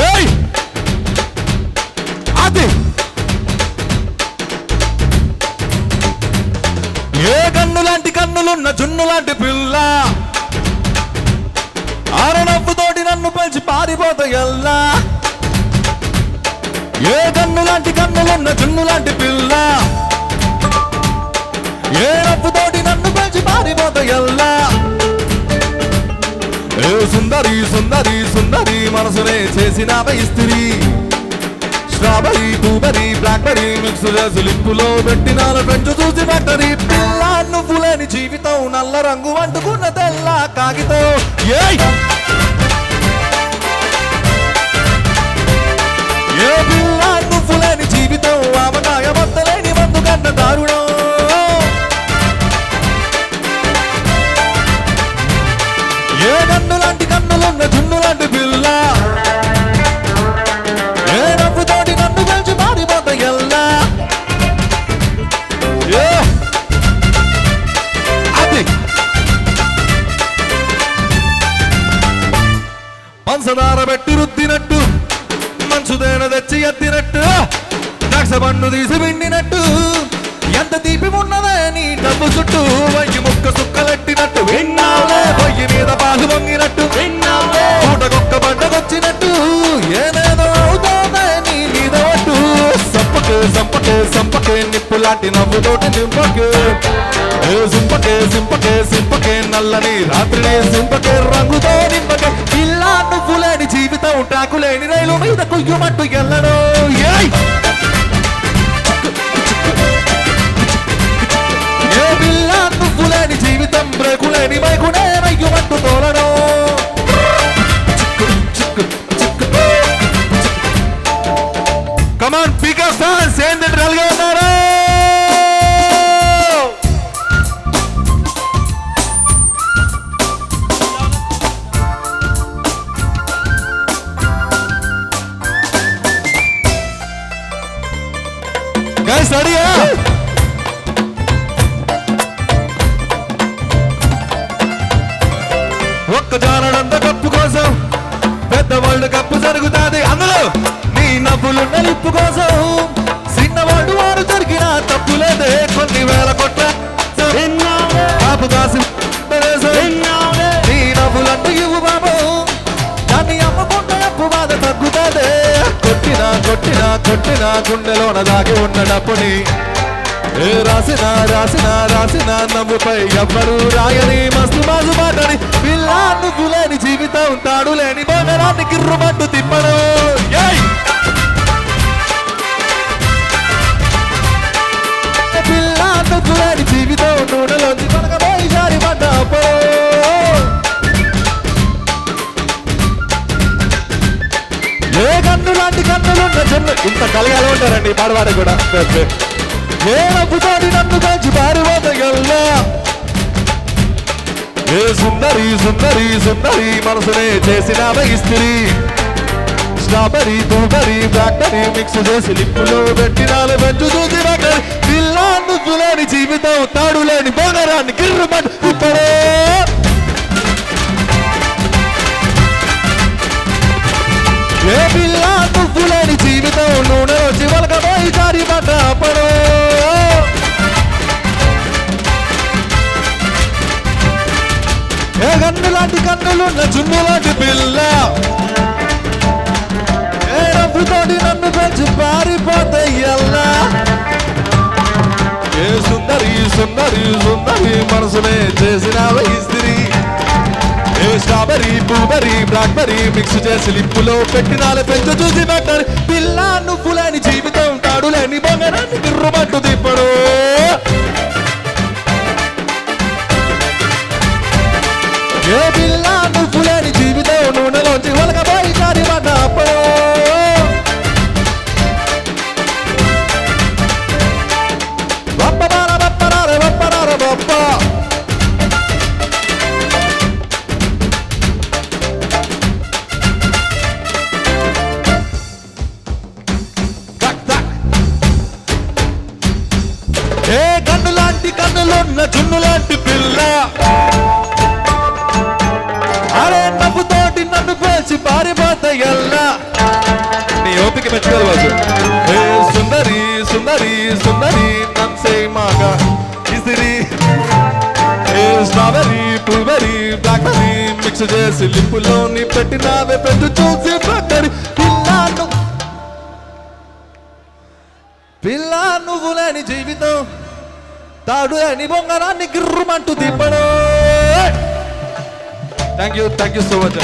ఏయ్! అది ఏ కన్ను లాంటి కన్నులున్న జున్ను లాంటి పిల్ల? ఆరనవ్వుతోటి నన్ను పెంచి పారిపోతా ఎల్లా? ఏ కన్ను లాంటి కన్నులున్న జున్ను లాంటి పిల్ల? సుందరి మనసునే చేసిన ఇస్త్రీ. స్ట్రాబెరీ బ్లూబెరీ బ్లాక్బెరీ మిక్స్ చేసి లిప్పులో పెట్టిన పెంచు చూసి పెట్టరి. పిల్ల నువ్వులేని జీవితం నల్ల రంగు అంటుకున్న తెల్ల కాగితం. ఏయ్! ఏ పిల్ల నువ్వులేని జీవితం ఆవకాయ వద్దలేని మందు కన్న దారుణం. పంచదార రుద్దినట్టు మంచుదేన తెచ్చి ఎత్తినట్టు ద్రాక్ష పండు తీసి పిండినట్టు ఎంత తీపి ఉన్నదే నీ డబ్బు చుట్టూ వయ్యి ముక్క సుక్కలెట్టినట్టు విన్నావే పొయ్యి మీద పాలు పొంగినట్టు. లాంటి నవ్వుతోటి నింపకే ఏ సింపకే సింపకే సింపకే నల్లని రాత్రిని సింపకే రంగుతో నింపకే. ఇలా నువ్వు లేని జీవితం టాకులేని రైలు మీద కుయ్యమట్టు ఎల్లడో. గైస్ రెడీయా ఒక్క జానడంత కప్పు కోసం పెద్ద వరల్డ్ కప్పు జరుగుతాది పుట్టిన గుండెలోన దాగి ఉన్న డప్పుని ఏ రాసిన రాసిన రాసిన నవ్వుపై ఎవ్వరు రాయని మస్తు మాజు మాటని. పిల్లా నువ్వు లేని జీవితం తాడు లేని బంగారాన్ని కిర్రుమంటూ తిప్పడు. పిల్లా నువ్వు లేని జీవితం నూనెలోంచి కొనకపోయి జారి పడ్డాపో ఏ కన్ను లాంటి కన్ను జన్ను ఇంత కలగాలి ఉంటారండి ఈ పాడవాడ కూడా. ఏ నన్ను కాచి పారిపోతగల్లా ఏ సుందరి సుందరి సుందరి మనసునే చేసిన ఇస్త్రీ. స్ట్రాబెరీ బ్లూబెరీ బ్లాక్బెరీ మిక్స్ చేసి లిప్పులో పెట్టినాలు పెంచు చూసి రకరి పిల్ల లేని జీవితం తాడు లేని కన్నులున్న జున్ను లాంటి పిల్ల. ఏ నవ్వుతోటి నన్ను పెంచి పారిపోతే ఎల్లా ఏ సుందరి సుందరి సుందరి మనసునే చేసిన ఇస్త్రీ. ఏ స్ట్రాబెరీ బ్లూబెరీ బ్లాక్బెరీ మిక్స్ చేసి లిప్పులో పెట్టినాలు పెంచు చూసి పెట్టాలి పిల్ల నువ్వులని లాంటి కన్నులున్న జున్ను లాంటి పిల్ల. అరే నవ్వుతోటి నన్ను పేల్చి పారి పోత నీ ఓపిక మెచ్చుకోదు బాబు. సుందరి సుందరి సుందరి నన్సే మాగా ఇసిరి. స్ట్రాబెరీ బ్లూబెరీ బ్లాక్బెరీ మిక్స్ చేసి లిప్పులోని పెట్టినావే పెట్టు చూసి పిల్లాను. జీవితం. తాడు అని బొంగరాన్ని గిర్రమంటూ తిప్పడు. Thank you thank you so much